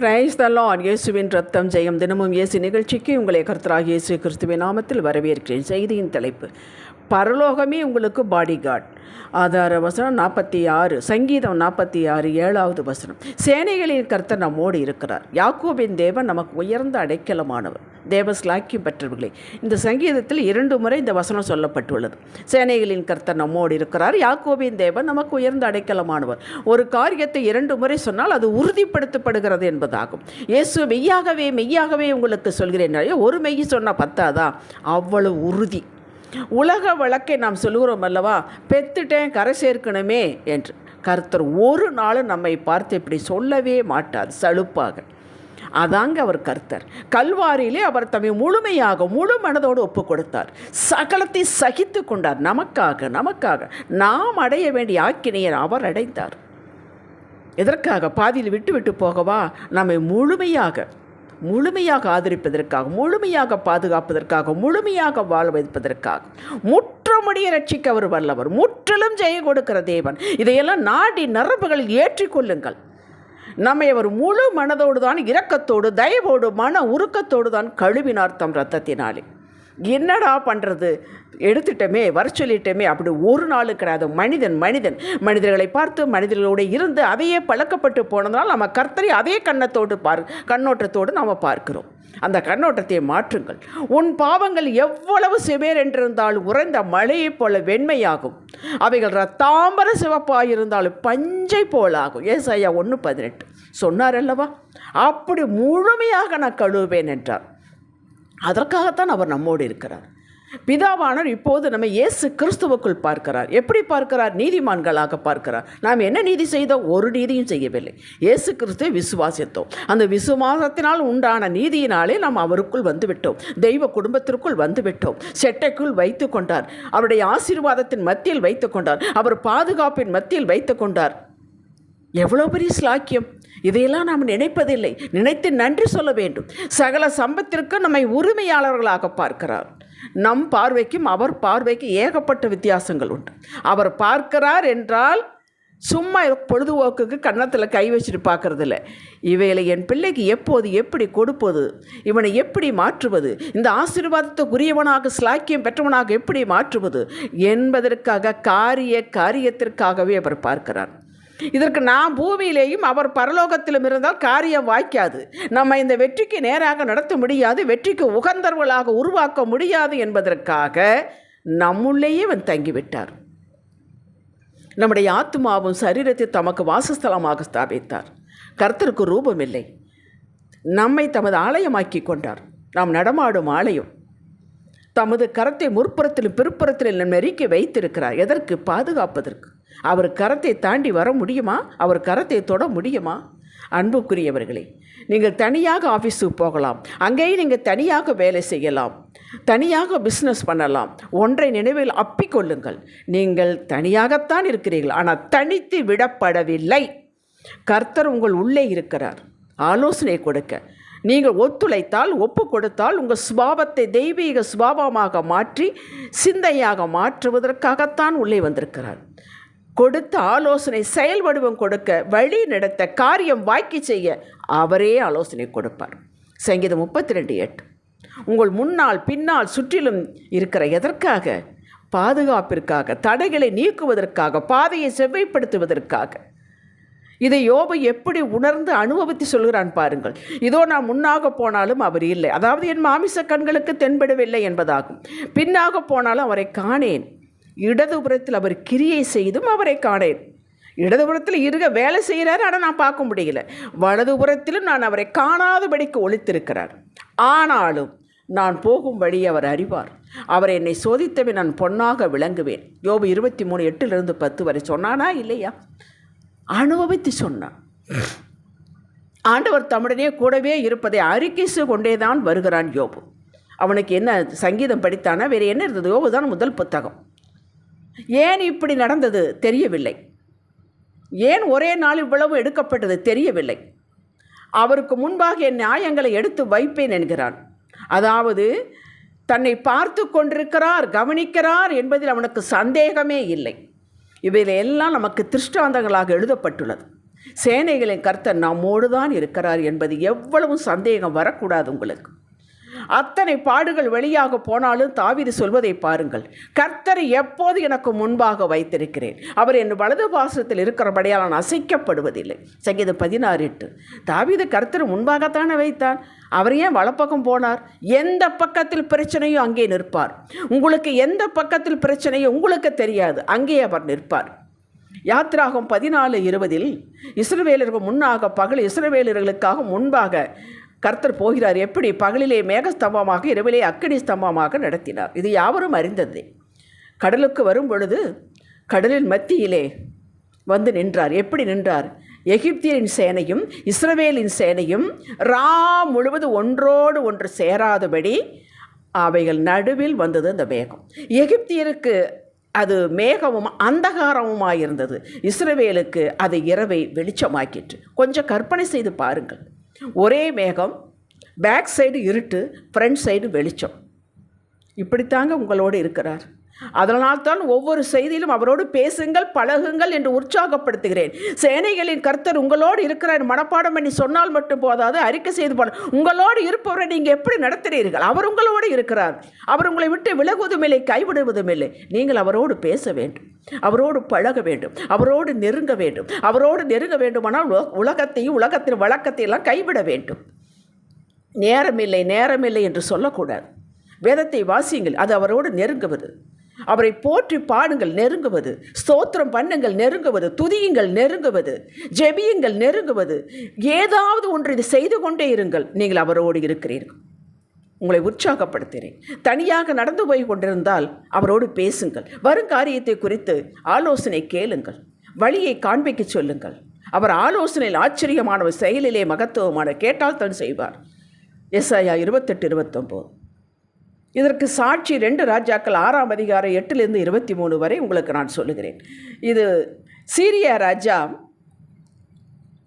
Praise the Lord இயேசுவின் ரத்தம் ஜெயம். தினமும் இயேசு நிகழ்ச்சிக்கு உங்களை கர்த்தராக இயேசு கிறிஸ்துவின் நாமத்தில் வரவேற்கிறேன். செய்தியின் தலைப்பு பரலோகமே உங்களுக்கு பாடிகார்ட் ஆதார வசனம் நாற்பத்தி ஆறு சங்கீதம் நாற்பத்தி ஆறு ஏழாவது வசனம். சேனைகளின் கர்த்தர் நம்மோடு இருக்கிறார். யாக்கோபின் தேவன் நமக்கு உயர்ந்த அடைக்கலமானவர். தேவ ஸ்லாக்கியம் பெற்றவர்களே இந்த சங்கீதத்தில் இரண்டு முறை இந்த வசனம் சொல்லப்பட்டுள்ளது. சேனைகளின் கர்த்தர் நம்மோடு இருக்கிறார். யாக்கோபின் தேவன் நமக்கு உயர்ந்த அடைக்கலமானவர். ஒரு காரியத்தை இரண்டு முறை சொன்னால் அது உறுதிப்படுத்தப்படுகிறது என்பதாகும். இயேசு மெய்யாகவே மெய்யாகவே உங்களுக்கு சொல்கிறேன். ஒரு மெய் சொன்னால் பத்தாதா? அவ்வளவு உறுதி. உலக வழக்கை நாம் சொல்லுகிறோம் அல்லவா? பெத்துட்டேன் கரை சேர்க்கணுமே என்று. கர்த்தர் ஒரு நாளும் நம்மை பார்த்து இப்படி சொல்லவே மாட்டார் சலுப்பாக அதாங்க அவர் கர்த்தர். கல்வாரியிலே அவர் தம்மை முழுமையாக முழு மனதோடு ஒப்பு கொடுத்தார் சகலத்தை சகித்து கொண்டார். நமக்காக நமக்காக. நாம் அடைய வேண்டிய ஆக்கினையர் அவர் அடைந்தார். எதற்காக? பாதியில் விட்டு விட்டு போகவா? நம்மை முழுமையாக முழுமையாக ஆதரிப்பதற்காக முழுமையாக பாதுகாப்பதற்காக முழுமையாக வாழ வைப்பதற்காக. முற்றமுடிய ரட்சிக்க அவர் வல்லவர். முற்றிலும் ஜெய கொடுக்கிற தேவன். இதையெல்லாம் நாடி நரம்புகளில் ஏற்றிக்கொள்ளுங்கள். நம்மை அவர் முழு மனதோடு தான் இரக்கத்தோடு தயவோடு மன உருக்கத்தோடு தான் கழுவினார் தம் ரத்தத்தினாலே என்னடா பண்ணுறது எடுத்துட்டோமே வர சொல்லிட்டோமே அப்படி ஒரு நாள் கிடையாது. மனிதன் மனிதன். மனிதர்களை பார்த்து மனிதர்களோடு இருந்து அதையே பழக்கப்பட்டு போனதுனால் நம்ம கர்த்தரை அதே கண்ணத்தோடு பார் கண்ணோட்டத்தோடு நாம் பார்க்கிறோம். அந்த கண்ணோட்டத்தை மாற்றுங்கள். உன் பாவங்கள் எவ்வளவு சிவேர் என்றிருந்தாலும் உறைந்த மழையைப் போல வெண்மையாகும். அவைகள் ரத்தாம்பர சிவப்பாக இருந்தாலும் பஞ்சை போலாகும். ஏஸ் ஐயா ஒன்று பதினெட்டு. சொன்னார் அல்லவா? அப்படி முழுமையாக நான் கழுவேன் என்றார். அதற்காகத்தான் அவர் நம்மோடு இருக்கிறார். பிதாவானவர் இப்போது நம்ம இயேசு கிறிஸ்துவுக்குள் பார்க்கிறார். எப்படி பார்க்கிறார்? நீதிமான்களாக பார்க்கிறார். நாம் என்ன நீதி செய்தோம்? ஒரு நீதியும் செய்யவில்லை. இயேசு கிறிஸ்துவை விசுவாசித்தோம். அந்த விசுவாசத்தினால் உண்டான நீதியினாலே நாம் அவருக்குள் வந்துவிட்டோம். தெய்வ குடும்பத்திற்குள் வந்துவிட்டோம். செட்டைக்குள் வைத்து கொண்டார். அவருடைய ஆசீர்வாதத்தின் மத்தியில் வைத்து கொண்டார். அவர் பாதுகாப்பின் மத்தியில் வைத்து கொண்டார். எவ்வளோ பெரிய ஸ்லாக்கியம் இதையெல்லாம் நாம் நினைப்பதில்லை. நினைத்து நன்றி சொல்ல வேண்டும். சகல சம்பத்திற்கு நம்மை உரிமையாளர்களாக பார்க்கிறார். நம் பார்வைக்கும் அவர் பார்வைக்கும் ஏகப்பட்ட வித்தியாசங்கள் உண்டு. அவர் பார்க்கிறார் என்றால் சும்மா பொழுதுபோக்குக்கு கன்னத்தில் கை வச்சுட்டு பார்க்கறதில்ல. இவைகளை என் பிள்ளைக்கு எப்போது எப்படி கொடுப்பது? இவனை எப்படி மாற்றுவது? இந்த ஆசீர்வாதத்துக்குரியவனாக ஸ்லாக்கியம் பெற்றவனாக எப்படி மாற்றுவது? என்பதற்காக காரிய காரியத்திற்காகவே அவர் பார்க்கிறார். இதற்கு நாம் பூமியிலேயும் அவர் பரலோகத்திலும் இருந்தால் காரியம் வாய்க்காது. நம்ம இந்த வெற்றிக்கு நேராக நடத்த முடியாது வெற்றிக்கு உகந்தவர்களாக உருவாக்க முடியாது என்பதற்காக நம்முள்ளேயே அவன் தங்கிவிட்டார். நம்முடைய ஆத்மாவும் சரீரத்தை தமக்கு வாசஸ்தலமாக ஸ்தாபித்தார். கர்த்தருக்கு ரூபம் இல்லை நம்மை தமது ஆலயமாக்கி கொண்டார். நாம் நடமாடும் ஆலயம். தமது கரத்தை முற்புறத்திலும் பிற்புறத்திலும் நெருக்கி வைத்திருக்கிறார். எதற்கு? பாதுகாப்பதற்கு. அவர் கரத்தை தாண்டி வர முடியுமா? அவர் கரத்தை தொட முடியுமா? அன்புக்குரியவர்களே நீங்கள் தனியாக ஆஃபீஸுக்கு போகலாம். அங்கேயே நீங்கள் தனியாக வேலை செய்யலாம். தனியாக பிஸ்னஸ் பண்ணலாம். ஒன்றை நினைவில் அப்பிக்கொள்ளுங்கள். நீங்கள் தனியாகத்தான் இருக்கிறீர்கள். ஆனால் தனித்து விடப்படவில்லை. கர்த்தர் உங்கள் உள்ளே இருக்கிறார். ஆலோசனை கொடுக்க. நீங்கள் ஒத்துழைத்தால் ஒப்பு கொடுத்தால் உங்கள் சுபாவத்தை தெய்வீக சுபாவமாக மாற்றி சிந்தையாக மாற்றுவதற்காகத்தான் உள்ளே வந்திருக்கிறார். கொடுத்த ஆலோசனை செயல் வடிவம் கொடுக்க வழி நடத்த காரியம் வாக்கி செய்ய அவரே ஆலோசனை கொடுப்பார். சங்கீதம் முப்பத்தி ரெண்டு எட்டு. உங்கள் முன்னால் பின்னால் சுற்றிலும் இருக்கிற எதற்காக? பாதுகாப்பிற்காக தடைகளை நீக்குவதற்காக பாதையை செவ்வைப்படுத்துவதற்காக. இதை யோபு எப்படி உணர்ந்து அனுபவித்து சொல்கிறான் பாருங்கள். இதோ நான் முன்னாக போனாலும் அவர் இல்லை. அதாவது என் மாமிச கண்களுக்கு தென்படவில்லை என்பதாகும். பின்னாக போனாலும் அவரை காணேன். இடதுபுறத்தில் அவர் கிரியை செய்தும் அவரை காணேன். இடதுபுறத்தில் இருக வேலை செய்கிறார் ஆனால் நான் பார்க்க முடியல. வலதுபுறத்திலும் நான் அவரை காணாதபடிக்கு ஒழித்திருக்கிறார் ஆனாலும் நான் போகும் வழி அவர் அறிவார். அவர் என்னை சோதித்தவை நான் பொன்னாக விளங்குவேன். யோபு இருபத்தி மூணு எட்டிலிருந்து பத்து வரை சொன்னானா இல்லையா? அனுபவித்து சொன்னான். ஆண்டவர் தமிழனே கூடவே இருப்பதை அறிக்கைசு கொண்டே தான் வருகிறான் யோபு. அவனுக்கு என்ன சங்கீதம் படித்தானா? வேறு என்ன இருந்தது? யோபு தான் முதல் புத்தகம். ஏன் இப்படி நடந்தது தெரியவில்லை. ஏன் ஒரே நாள் இவ்வளவு எடுக்கப்பட்டது தெரியவில்லை. அவருக்கு முன்பாக என் நியாயங்களை எடுத்து வைப்பேன் என்கிறான். அதாவது தன்னை பார்த்து கொண்டிருக்கிறார் கவனிக்கிறார் என்பதில் அவனுக்கு சந்தேகமே இல்லை. இவையில் எல்லாம் நமக்கு திருஷ்டாந்தங்களாக எழுதப்பட்டுள்ளது. சேனைகளின் கர்த்தன் நம்மோடு தான் இருக்கிறார் என்பது எவ்வளவு சந்தேகம் வரக்கூடாது உங்களுக்கு. அத்தனை பாடுகள் வெளியாக போனாலும் தாவீது சொல்வதை பாருங்கள். கர்த்தரை எப்போது எனக்கு முன்பாக வைத்திருக்கிறேன்? அவர் என் வலது பாசத்தில் இருக்கிறபடியால் நான் அசைக்கப்படுவதில்லை. சங்கீதம் பதினாறு எட்டு. தாவீது கர்த்தர் முன்பாகத்தானே வைத்தான். அவர் ஏன் வலப்பக்கம் போனார்? எந்த பக்கத்தில் பிரச்சனையோ அங்கே நிற்பார். உங்களுக்கு எந்த பக்கத்தில் பிரச்சனையோ உங்களுக்கு தெரியாது. அங்கே அவர் நிற்பார். யாத்ராகம் பதினாலு இருபதில் இஸ்ரவேலருக்கு முன்னாக பகல் இஸ்ரவேலர்களுக்காக முன்பாக கர்த்தர் போகிறார். எப்படி? பகலிலே மேகஸ்தம்பமாக இரவிலே அக்கினி ஸ்தம்பமாக நடத்தினார். இது யாவரும் அறிந்ததே. கடலுக்கு வரும் பொழுது கடலின் மத்தியிலே வந்து நின்றார். எப்படி நின்றார்? எகிப்தியரின் சேனையும் இஸ்ரவேலின் சேனையும் ரா முழுவதும் ஒன்றோடு ஒன்று சேராதபடி அவைகள் நடுவில் வந்தது அந்த மேகம். எகிப்தியருக்கு அது மேகமும் அந்தகாரமுமாயிருந்தது. இஸ்ரவேலுக்கு அது இரவை வெளிச்சமாக்கிற்று. கொஞ்சம் கற்பனை செய்து பாருங்கள். ஒரே மேகம் பேக் சைடு இருட்டு ஃப்ரண்ட் சைடு வெளிச்சம். இப்படித்தாங்க உங்களோடு இருக்கிறார். அதனால்தான் ஒவ்வொரு செய்தியிலும் அவரோடு பேசுங்கள் பழகுங்கள் என்று உற்சாகப்படுத்துகிறேன். சேனைகளின் கர்த்தர் உங்களோடு இருக்கிறார் மனப்பாடம் பண்ணி சொன்னால் மட்டும் போதாது அறிக்கை செய்து போன உங்களோடு இருப்பவரை நீங்கள் எப்படி நடத்துகிறீர்கள்? அவர் உங்களோடு இருக்கிறார். அவர் உங்களை விட்டு விலகுவதும் இல்லை கைவிடுவதும் இல்லை. நீங்கள் அவரோடு பேச வேண்டும். அவரோடு பழக வேண்டும். அவரோடு நெருங்க வேண்டும். அவரோடு நெருங்க வேண்டுமானால் உலகத்தையும் உலகத்தின் வழக்கத்தையெல்லாம் கைவிட வேண்டும். நேரமில்லை நேரமில்லை என்று சொல்லக்கூடாது. வேதத்தை வாசியுங்கள் அது அவரோடு நெருங்குவது. அவரை போற்றி பாடுங்கள் நெருங்குவது. ஸ்தோத்திரம் பண்ணுங்கள் நெருங்குவது. துதியுங்கள் நெருங்குவது. ஜெபியுங்கள் நெருங்குவது. ஏதாவது ஒன்று இது செய்து கொண்டே இருங்கள். நீங்கள் அவரோடு இருக்கிறீர்கள். உங்களை உற்சாகப்படுத்துகிறேன். தனியாக நடந்து போய் கொண்டிருந்தால் அவரோடு பேசுங்கள். வருங்காரியத்தை குறித்து ஆலோசனை கேளுங்கள். வழியை காண்பிக்க சொல்லுங்கள். அவர் ஆலோசனையில் ஆச்சரியமானவர் செயலிலே மகத்துவமான கேட்டால் தான் செய்வார். எஸ்ஐயா இருபத்தெட்டு இருபத்தொம்போது. இதற்கு சாட்சி ரெண்டு ராஜாக்கள் ஆறாம் அதிகாரம் எட்டிலிருந்து இருபத்தி மூணு வரை உங்களுக்கு நான் சொல்லுகிறேன். இது சீரியா ராஜா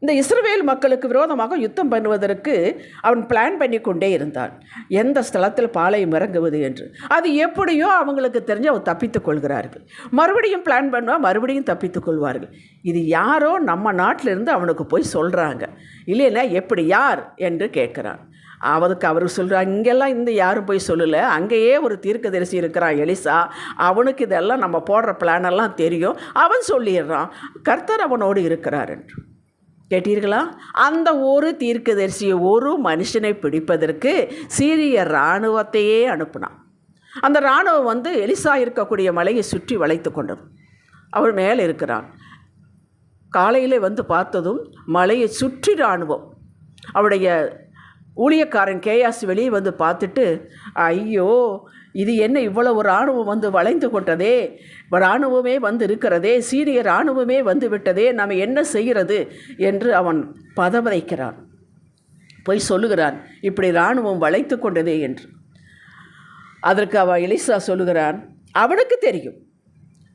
இந்த இஸ்ரவேல் மக்களுக்கு விரோதமாக யுத்தம் பண்ணுவதற்கு அவன் பிளான் பண்ணி கொண்டே இருந்தான். எந்த ஸ்தலத்தில் பாளையம் இறங்குவது என்று. அது எப்படியோ அவங்களுக்கு தெரிஞ்சு அவன் தப்பித்துக் கொள்கிறார்கள். மறுபடியும் பிளான் பண்ணுவா மறுபடியும் தப்பித்துக் கொள்வார்கள். இது யாரோ நம்ம நாட்டிலிருந்து அவனுக்கு போய் சொல்கிறாங்க இல்லைன்னா எப்படி யார்? என்று கேட்குறான். அவனுக்கு அவர் சொல்கிறார் இங்கெல்லாம் இந்த யாரும் போய் சொல்லலை? அங்கேயே ஒரு தீர்க்கதரிசி இருக்கிறான் எலிசா. அவனுக்கு இதெல்லாம் நம்ம போடுற பிளானெல்லாம் தெரியும். அவன் சொல்லிடுறான் கர்த்தர் அவனோடு இருக்கிறார் என்று. கேட்டீர்களா? அந்த ஒரு தீர்க்கதரிசியை ஒரு மனுஷனை பிடிப்பதற்கு சீரிய இராணுவத்தையே அனுப்புனான். அந்த இராணுவம் வந்து எலிசா இருக்கக்கூடிய மலையை சுற்றி வளைத்து கொண்டது. அவள் மேலே இருக்கிறான். காலையிலே வந்து பார்த்ததும் மலையை சுற்றி இராணுவம். அவருடைய ஊழியக்காரன் கேயாஸ் வெளியே வந்து பார்த்துட்டு ஐயோ இது என்ன இவ்வளவு இராணுவம் வந்து வளைந்து கொண்டதே? இராணுவமே வந்து இருக்கிறதே சீரிய இராணுவமே வந்து விட்டதே நாம் என்ன செய்கிறது? என்று அவன் பதவதைக்கிறான். போய் சொல்லுகிறான் இப்படி இராணுவம் வளைத்து கொண்டதே என்று. அதற்கு அவன் எலிசா சொல்லுகிறான் அவனுக்கு தெரியும்.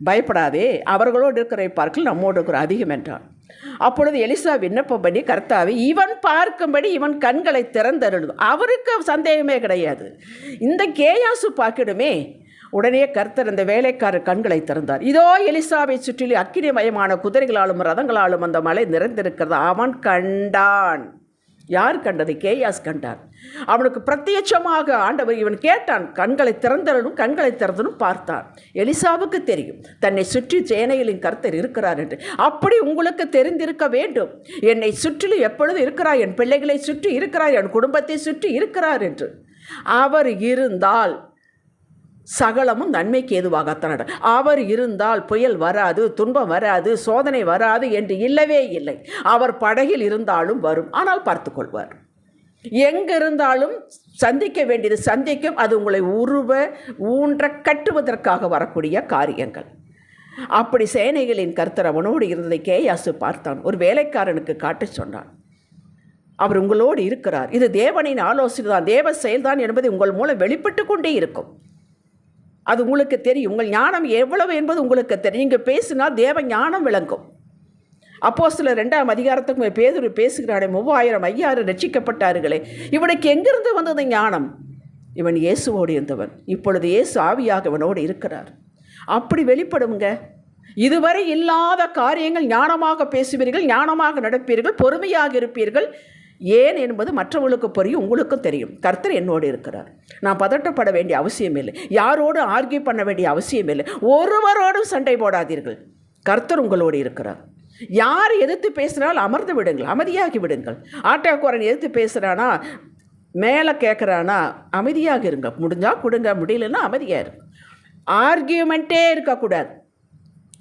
பயப்படாதே அவர்களோடு இருக்கிற பார்க்கல் நம்மோடு இருக்கிற அதிகம் என்றான். அப்பொழுது எலிசா விண்ணப்பம் பண்ணி கர்த்தாவை இவன் பார்க்கும்படி இவன் கண்களை திறந்தருளும். அவருக்கு சந்தேகமே கிடையாது. இந்த கேயாசு பார்க்கிடுமே உடனே கர்த்தர் அந்த வேலைக்காரர் கண்களை திறந்தார். இதோ எலிசாவை சுற்றிலும் அக்கினிமயமான குதிரைகளாலும் ரதங்களாலும் அந்த மலை நிறைந்திருக்கிறது. அவன் கண்டான். யார் கண்டது கேயாஸ் கண்டார். அவனுக்கு பிரத்யட்சமாக ஆண்டவர் இவன் கேட்டான் கண்களை திறந்தனும் கண்களை திறந்தனும் பார்த்தான். எலிசாவுக்கு தெரியும் தன்னை சுற்றி சேனையிலின் கர்த்தர் இருக்கிறார் என்று. அப்படி உங்களுக்கு தெரிந்திருக்க வேண்டும் என்னை சுற்றிலும் எப்பொழுது இருக்கிறார் என் பிள்ளைகளை சுற்றி இருக்கிறார் என் குடும்பத்தை சுற்றி இருக்கிறார் என்று. அவர் இருந்தால் சகலமும் நன்மைக்கு ஏதுவாகத்தான் நட- அவர் இருந்தால் புயல் வராது துன்பம் வராது சோதனை வராது என்று இல்லவே இல்லை. அவர் படகில் இருந்தாலும் வரும். ஆனால் பார்த்துக்கொள்வார் கொள்வார். எங்கிருந்தாலும் சந்திக்க வேண்டியது சந்திக்கும். அது உங்களை உருவ ஊன்ற கட்டுவதற்காக வரக்கூடிய காரியங்கள். அப்படி சேனைகளின் கர்த்தர் அவனோடு இருந்ததை கேயாசு பார்த்தான். ஒரு வேலைக்காரனுக்கு காட்டச் சொன்னான். அவர் உங்களோடு இருக்கிறார். இது தேவனின் ஆலோசனை தான் தேவ செயல்தான் என்பது உங்கள் மூலம் வெளிப்பட்டு கொண்டே இருக்கும். அது உங்களுக்கு தெரியும். உங்கள் ஞானம் எவ்வளவு என்பது உங்களுக்கு தெரியும். இங்கே பேசினால் தேவ ஞானம் விளங்கும். அப்போ சில ரெண்டாம் அதிகாரத்துக்கு பேதுரு பேசுகிறானே மூவாயிரம் ஐயாயிரம் ரட்சிக்கப்பட்டார்களே. இவனுக்கு எங்கிருந்து வந்தது ஞானம்? இவன் இயேசுவோடு இருந்தவன். இப்பொழுது இயேசு ஆவியாக இவனோடு இருக்கிறார். அப்படி வெளிப்படுங்க இதுவரை இல்லாத காரியங்கள் ஞானமாக பேசுவீர்கள் ஞானமாக நடப்பீர்கள் பொறுமையாக இருப்பீர்கள். ஏன் என்பது மற்றவர்களுக்கு புரியும் உங்களுக்கும் தெரியும். கர்த்தர் என்னோடு இருக்கிறார். நான் பதட்டப்பட வேண்டிய அவசியம் இல்லை யாரோடு ஆர்கியூ பண்ண வேண்டிய அவசியம் இல்லை ஒருவரோடும் சண்டை போடாதீர்கள். கர்த்தர் உங்களோடு இருக்கிறார். யார் எதிர்த்து பேசினால் அமர்ந்து விடுங்கள் அமைதியாகி விடுங்கள். ஆட்டோக்காரன் எதிர்த்து பேசுகிறானா மேலே கேட்குறானா அமைதியாக இருங்க. முடிஞ்சால் கொடுங்க முடியலன்னா அமைதியாக இருங்க. ஆர்கியூமெண்ட்டே இருக்கக்கூடாது.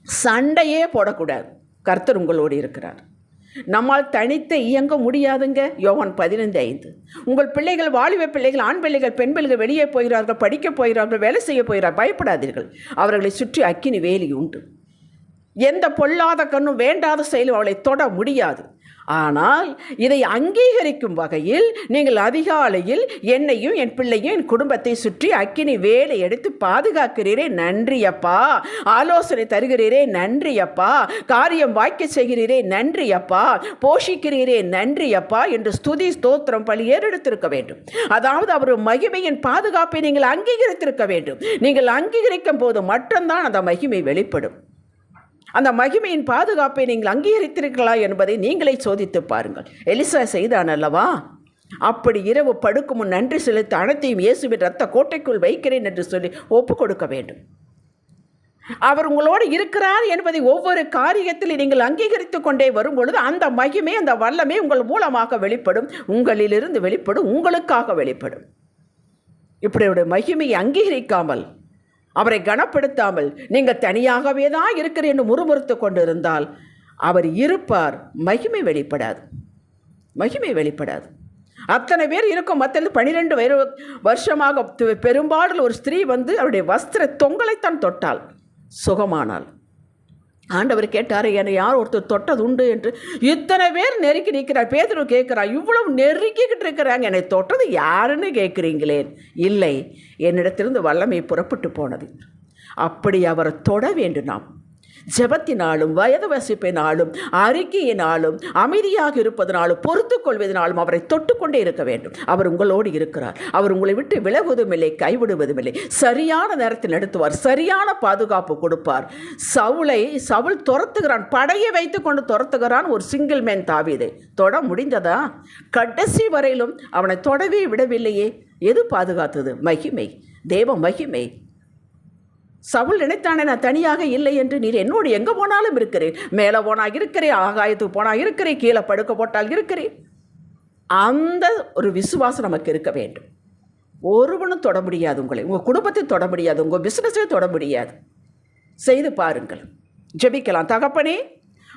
சண்டையே போடக்கூடாது. கர்த்தர் உங்களோடு இருக்கிறார். நம்மால் தனித்த இயங்க முடியாதுங்க. யோகன் பதினைந்து ஐந்து. உங்கள் பிள்ளைகள் வாலிப பிள்ளைகள் ஆண் பிள்ளைகள் பெண் பிள்ளைகள் வெளியே போகிறார்கள் படிக்கப் போகிறார்கள் வேலை செய்ய போகிறார்கள் பயப்படாதீர்கள். அவர்களை சுற்றி அக்கினி வேலி உண்டு. எந்த பொல்லாத கண்ணும் வேண்டாத செயலும் அவளை தொட முடியாது. ஆனால் இதை அங்கீகரிக்கும் வகையில் நீங்கள் அதிகாலையில் என்னையும் என் பிள்ளையும் என் குடும்பத்தை சுற்றி அக்கினி வேலை எடுத்து பாதுகாக்கிறீரே நன்றியப்பா. ஆலோசனை தருகிறீரே நன்றியப்பா. காரியம் வாய்க்க செய்கிறீரே நன்றியப்பா. போஷிக்கிறீரே நன்றியப்பா என்று ஸ்துதி ஸ்தோத்திரம் பலி ஏறெடுத்திருக்க வேண்டும். அதாவது அவர் மகிமையின் பாதுகாப்பை நீங்கள் அங்கீகரித்திருக்க வேண்டும். நீங்கள் அங்கீகரிக்கும் போது மட்டும்தான் அந்த மகிமை வெளிப்படும். அந்த மகிமையின் பாதுகாப்பை நீங்கள் அங்கீகரித்திருக்கலாம் என்பதை நீங்களே சோதித்து பாருங்கள். எலிசா செய்தான் அல்லவா? அப்படி இரவு படுக்கும் முன் நன்றி செலுத்த அனைத்தையும் இயேசுவின் ரத்த கோட்டைக்குள் வைக்கிறேன் என்று சொல்லி ஒப்பு கொடுக்க வேண்டும். அவர் உங்களோடு இருக்கிறார் என்பதை ஒவ்வொரு காரியத்தில் நீங்கள் அங்கீகரித்து கொண்டே வரும் பொழுது அந்த மகிமை அந்த வல்லமே உங்கள் மூலமாக வெளிப்படும். உங்களிலிருந்து வெளிப்படும் உங்களுக்காக வெளிப்படும். இப்படி மகிமையை அங்கீகரிக்காமல் அவரை கனப்படுத்தாமல் நீங்கள் தனியாகவே தான் இருக்கிறேன் என்று முறுமுறுத்து கொண்டிருந்தால் அவர் இருப்பார். மகிமை வெளிப்படாது. மகிமை வெளிப்படாது. அத்தனை பேர் இருக்கும் மற்ற பனிரெண்டு வயது வருஷமாக பெரும்பாலும் ஒரு ஸ்திரீ வந்து அவருடைய வஸ்திர தொங்கலைத்தான் தொட்டாள். சுகமானாள். ஆண்டவர் கேட்டார் என்னை யார் ஒருத்தர் தொட்டது உண்டு என்று. இத்தனை பேர் நெருக்கி நிற்கிறார். பேதரு கேட்குறான் இவ்வளவு நெருக்கிக்கிட்டு இருக்கிறாங்க என்னை தொட்டது யாருன்னு கேட்குறீங்களேன் இல்லை என்னிடத்திலிருந்து வல்லமை புறப்பட்டு போனது. அப்படி அவரை தொட வேண்டும் நாம். ஜெபத்தினாலும் வயது வசிப்பினாலும் அறிக்கையினாலும் அமைதியாக இருப்பதனாலும் பொறுத்து கொள்வதனாலும் அவரை தொட்டுக்கொண்டே இருக்க வேண்டும். அவர் உங்களோடு இருக்கிறார். அவர் உங்களை விட்டு விலகுவதும் இல்லை கைவிடுவதும் இல்லை சரியான நேரத்தில் நடத்துவார். சரியான பாதுகாப்பு கொடுப்பார். சவுளை சவுள் துரத்துகிறான். படையை வைத்து கொண்டு துரத்துகிறான் ஒரு சிங்கிள் மேன் தாவிதை. தொட முடிந்ததா? கடைசி வரையிலும் அவனை தொடவே விடவில்லையே. எது பாதுகாத்தது? மகிமை. தேவ மகிமை. சவுல் நினைத்தானே நான் தனியாக இல்லை என்று நீர் என்னோடு எங்கே போனாலும் இருக்கிறேன் மேலே போனால் இருக்கிறேன் ஆகாயத்துக்கு போனால் இருக்கிறேன் கீழே படுக்க போட்டால் இருக்கிறேன் அந்த ஒரு விசுவாசம் நமக்கு இருக்க வேண்டும். ஒருவனும் தொட முடியாது உங்களை. உங்கள் குடும்பத்தை தொட முடியாது. உங்கள் பிஸ்னஸையும் தொட முடியாது. செய்து பாருங்கள். ஜெபிக்கலாம். தகப்பனே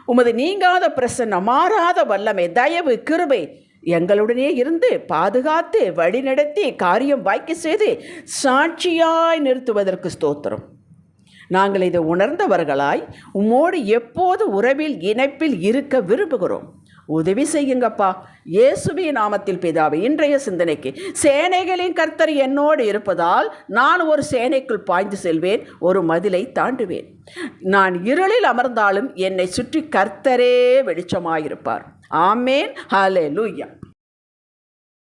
உமது நீங்காத பிரசன்னம் மாறாத வல்லமை தயவு கிருபை எங்களுடனே இருந்து பாதுகாத்து வழிநடத்தி காரியம் வாய்க்க செய்து சாட்சியாய் நிறுத்துவதற்கு ஸ்தோத்திரம். நாங்கள் இதை உணர்ந்தவர்களாய் உம்மோடு எப்போது உறவில் இணைப்பில் இருக்க விரும்புகிறோம்? உதவி செய்யுங்கப்பா. இயேசுவி நாமத்தில் பிதாவை இன்றைய சிந்தனைக்கு. சேனைகளின் கர்த்தர் என்னோடு இருப்பதால் நான் ஒரு சேனைக்குள் பாய்ந்து செல்வேன் ஒரு மதிலை தாண்டுவேன். நான் இருளில் அமர்ந்தாலும் என்னை சுற்றி கர்த்தரே வெளிச்சமாயிருப்பார். ஆமேன். ஹலே லூயா